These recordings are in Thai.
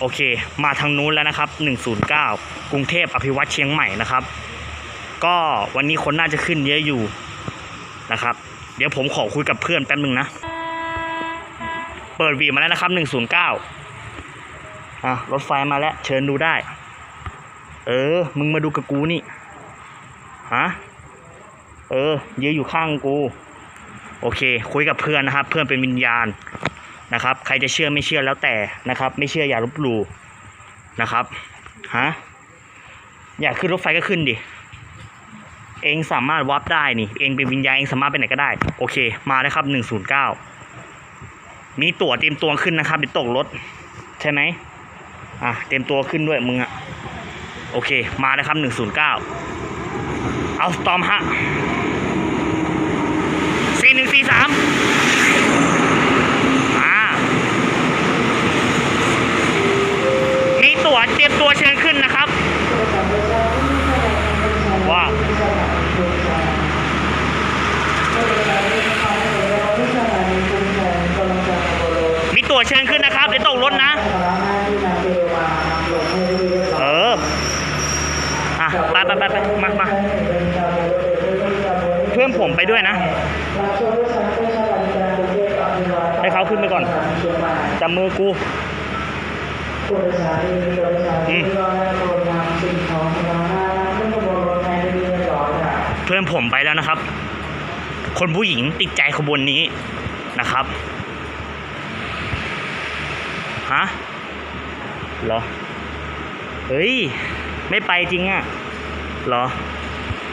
โอเค มาทางนู้นแล้วนะครับ 109 กรุงเทพอภิวัตเชียงใหม่นะครับ ก็วันนี้คนน่าจะขึ้นเยอะอยู่นะครับ เดี๋ยวผมขอคุยกับเพื่อนแป๊บนึงนะ เปิดวีมาแล้วนะครับ 109อะรถไฟมาแล้ว เชิญดูได้ เออ มึงมาดูกับกูนี่ ฮะ เออ เยืนอยู่ข้างกู โอเค คุยกับเพื่อนนะครับ เพื่อนเป็นวิญญาณ นะครับ ใครจะเชื่อไม่เชื่อแล้วแต่นะครับ ไม่เชื่ออย่าลบหลู่นะครับฮะอยากขึ้นรถไฟก็ขึ้นดิเองสามารถวับได้นี่เองเป็นวิญญาณเองสามารถไปไหนก็ได้ โอเค มาเลยครับหนึ่งศูนย์เก้ามีตั๋วเตรียมตัวขึ้นนะครับเดี๋ยวตกรถ ใช่ไหมอะเตรียมตัวขึ้นด้วยมึงอะโอเค มาเลยครับหนึ่งศูนย์เก้าเอาสตอมฮะสี่หนึ่งสี่สามมามีตั๋ วเตรียมตัวเชิญขึ้นนะครับว่ามีตัวเชิญขึ้นนะครับเดี๋ยวตกรถนะเอออะไปไปไปไปมามาเพื่อนผมไปด้วยนะให้เขาขึ้นไปก่อนจับมือกู เพื่อนผมไปแล้วนะครับ คนผู้หญิงติดใจขบวนนี้นะครับฮะเหรอ เฮ้ย ไม่ไปจริงอะ่ะเหรอ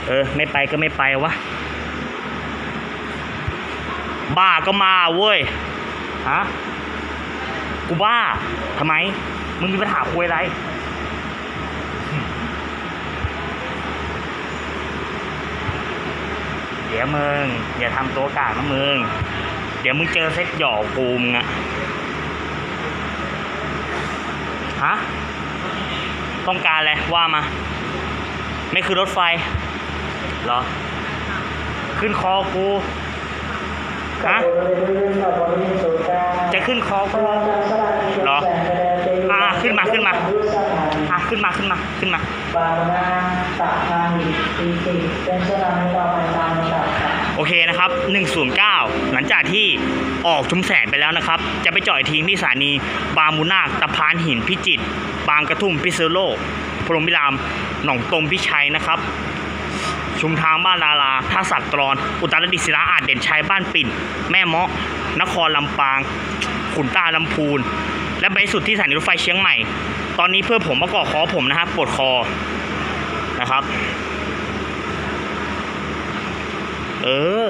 เออ ไม่ไปก็ไม่ไปวะ บ้าก็มาเว้ย ฮะ กูบ้า ทำไม มึงมีปัญหาคุยอะไร เดี๋ยวมึงอย่าทำตัวกลางนะมึง เดี๋ยวมึงเจอเซ็ตหยอกกูมึงอะฮะ ต้องการอะไรว่ามา ไม่คือรถไฟเหรอ ขึ้นคอกูฮะจะขึ้นคอกูเหรอ อ่าขึ้นมาขึ้นมาอะขึ้นมาขึ้นมาขึ้นมาบานาตะพาหิตีสิเป็นสถานีต่อไปามลำดับค่ะโอเคนะครับ 109 หลังจากที่ออกชุมแสงไปแล้วนะครับ จะไปจอดทิ้งที่สถานีบางมูนาคตะพานหินพิจิตรบางกระทุ่มพิษณุโลพรหมพิราม หนองตมพิชัยนะครับ ชุมทางบ้านลาลาท่าสักตรอน อุตรดิศิลาอาจเด่นชัยบ้านปิ่น แม่เมาะนครลำปาง ขุนตาลำพูน และไปสุดที่สถานีรถไฟเชียงใหม่ ตอนนี้เพื่อนผมมาเกาะคอผมนะครับปวดคอนะครับ เออ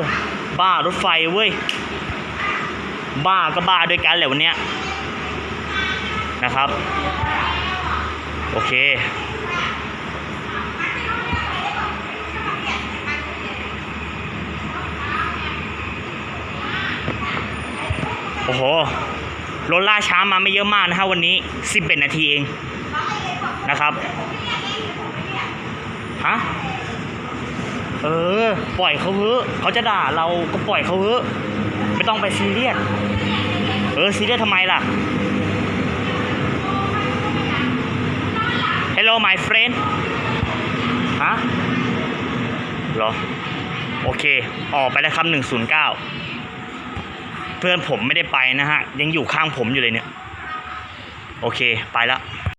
บ้ารถไฟเว้ย บ้าก็บ้าด้วยกันแหละวันเนี้ยนะครับ โอเคโอ้โห รถล่าช้ามาไม่เยอะมากนะฮะวันนี้ 11 นาทีเองนะครับฮะเออ ปล่อยเขาเถอะเขาจะด่าเราก็ปล่อยเขาเถอะไม่ต้องไปซีเรียสเออซีเรียสทำไมล่ะ Hello my friend ฮะหรอ โอเค ออกไปแล้วครับ109เพื่อนผมไม่ได้ไปนะฮะ ยังอยู่ข้างผมอยู่เลยเนี่ย โอเค ไปแล้ว